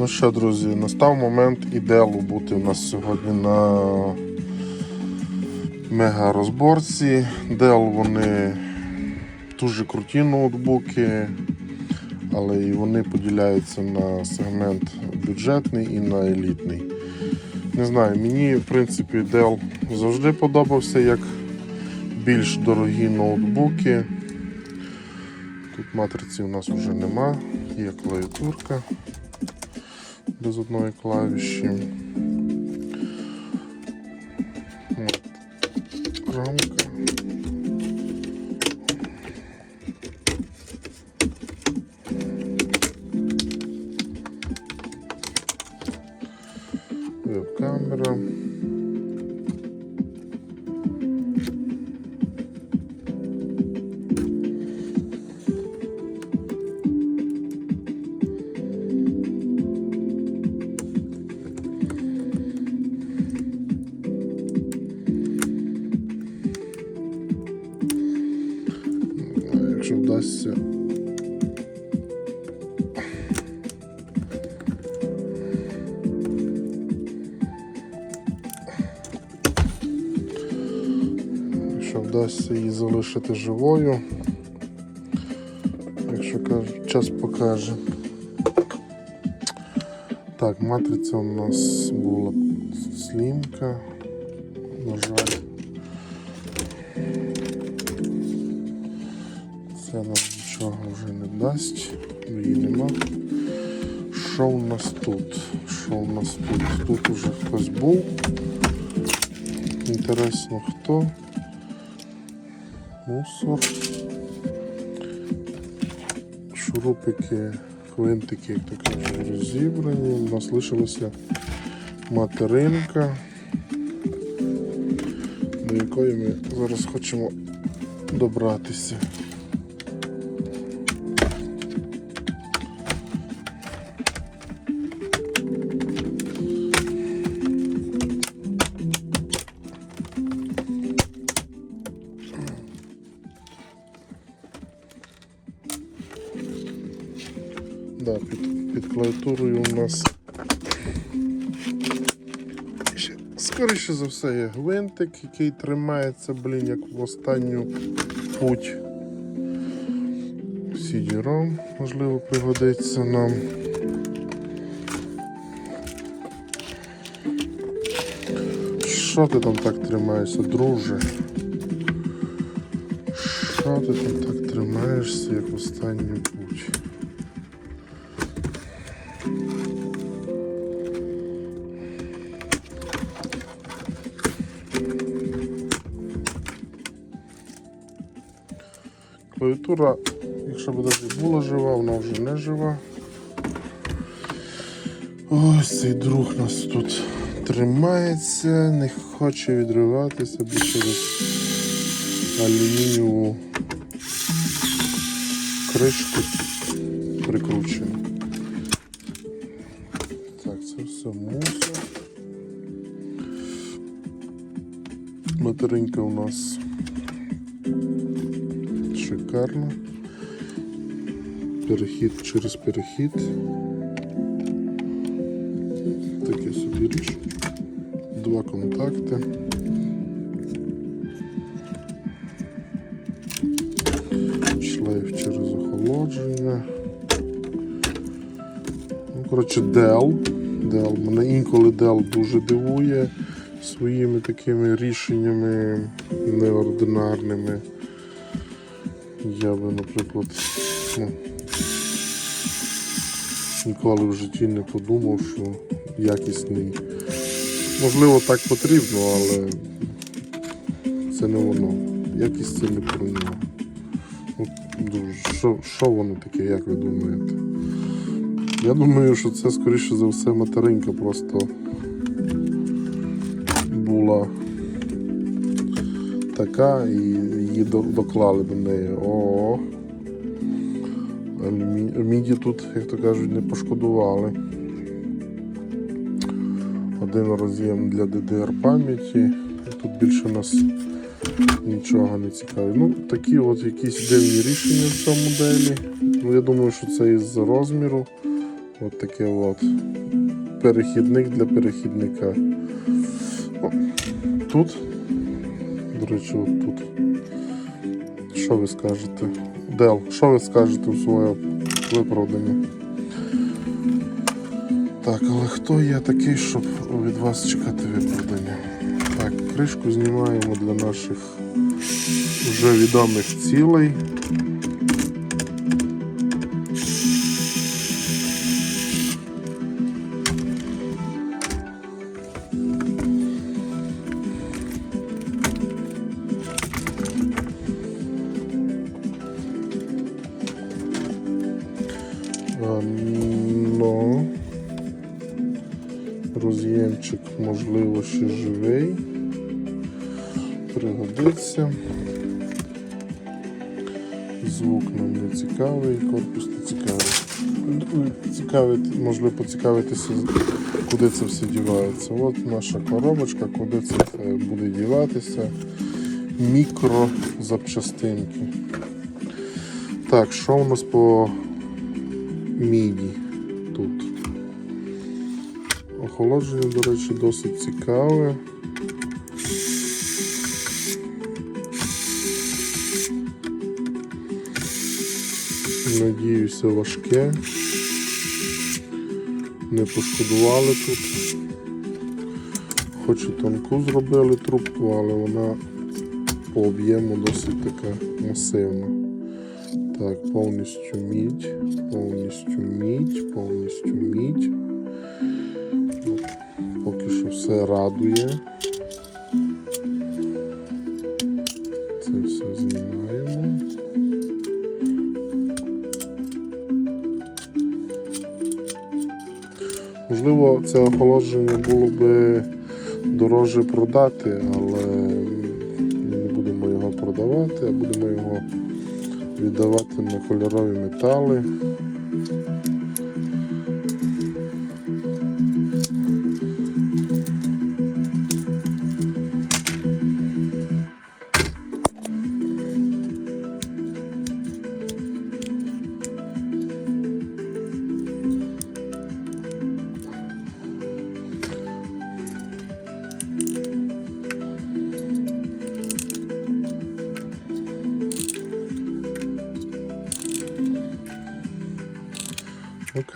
Ну що, друзі, настав момент ідеалу бути у нас сьогодні на мега розборці. Dell вони дуже круті ноутбуки, але і вони поділяються на сегмент бюджетний і на елітний. Не знаю, мені в принципі Dell завжди подобався як більш дорогі ноутбуки. Тут матриці у нас вже нема, є клавіатурка без одної клавіші. Рамка. Вдасться її залишити живою. Якщо час покаже. Так, матриця у нас була слімка. На жаль. Це нам нічого вже не дасть, її нема. Що у нас тут? Що у нас тут? Тут уже хтось був. Інтересно хто. Мусор. Шурупики, квинтики, як то кажуть, розібрані. У нас лишилася материнка, до якої ми зараз хочемо добратися. Під у нас скоріше за все є гвинтик, який тримається, блін, як в останню путь. CD-ROM, можливо, пригодиться нам. Що ти там так тримаєшся, друже? Що ти там так тримаєшся, як в останню путь? Клавіатура, якщо б навіть була жива, вона вже не жива. Ось цей друг нас тут тримається, не хоче відриватися, через алюмінієву кришку прикручено. Так, це все мусор. Материнка у нас шикарно. Перехід через перехід. Таке собі річ. Два контакти. Шлейф через охолодження. Ну, коротше, Dell. Dell. Мене інколи Dell дуже дивує своїми такими рішеннями неординарними. Я би, наприклад, ну, ніколи в житті не подумав, що якісний. Можливо, так потрібно, але це не воно. Якість це не про нього. Ну. Що, що воно таке, як ви думаєте? Я думаю, що це, скоріше за все, материнка просто була така і її доклали до неї. О. Міді тут, як то кажуть, не пошкодували. Один роз'єм для DDR пам'яті. Тут більше нас нічого не цікавить. Ну, такі от якісь дивні рішення в цьому моделі. Ну, я думаю, що це із-за розміру. От таке от. Перехідник для перехідника. О, тут. До речі, от тут. Що ви скажете? Дел, що ви скажете у своє виправдання? Так, але хто я такий, щоб від вас чекати виправдання? Так, кришку знімаємо для наших вже відомих цілей. Роз'ємчик, можливо, ще живий. Пригодиться. Звук нам не цікавий, корпус не цікавий. Цікавить, можливо, поцікавитися, куди це все дівається. От наша коробочка, куди це буде діватися. Мікрозапчастинки. Так, що у нас по міді? Охолодження, до речі, досить цікаве. Надіюся, важке. Не пошкодували тут. Хоч і тонку зробили трубку, але вона по об'єму досить така масивна. Так, повністю мідь, повністю мідь, повністю мідь. Все радує. Це все знімаємо. Можливо, це охолодження було би дороже продати, але не будемо його продавати, а будемо його віддавати на кольорові метали.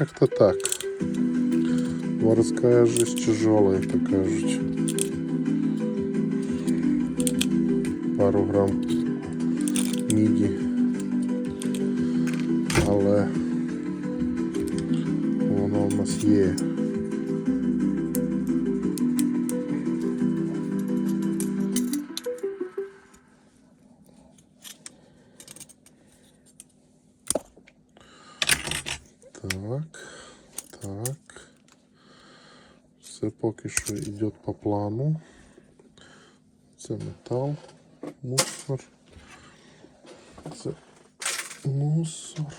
Как-то так. Морская жизнь тяжелая, так кажуть. Пару грамм міді. Так, так. Все поки що йде по плану. Це метал, мусор. Це мусор.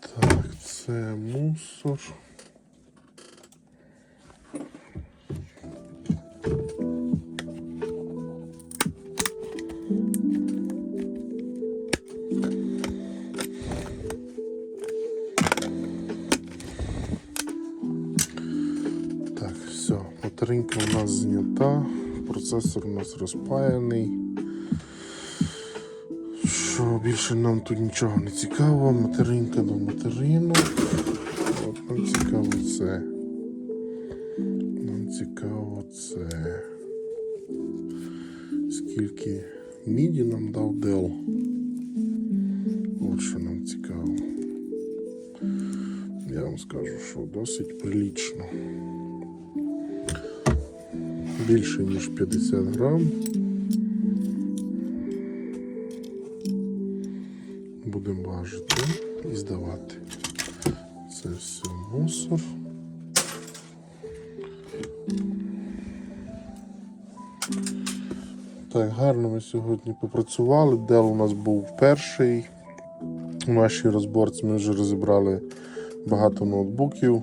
Так, це мусор. Батарейка у нас знята, процесор у нас розпаяний. Що більше нам тут нічого не цікаво, материнка до материну. От нам цікаво це. Нам цікаво це. Скільки міді нам дав Dell. От що нам цікаво. Я вам скажу, що досить прилічно. Більше ніж 50 грам. Будемо важити і здавати. Це все мусор. Так, гарно ми сьогодні попрацювали. Дел у нас був перший. У нашій розборці ми вже розібрали багато ноутбуків.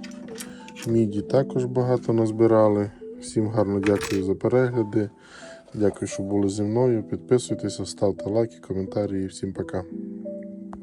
Міді також багато назбирали. Всім гарно дякую за перегляди. Дякую, що були зі мною. Підписуйтеся, ставте лайки, коментарі всім пока.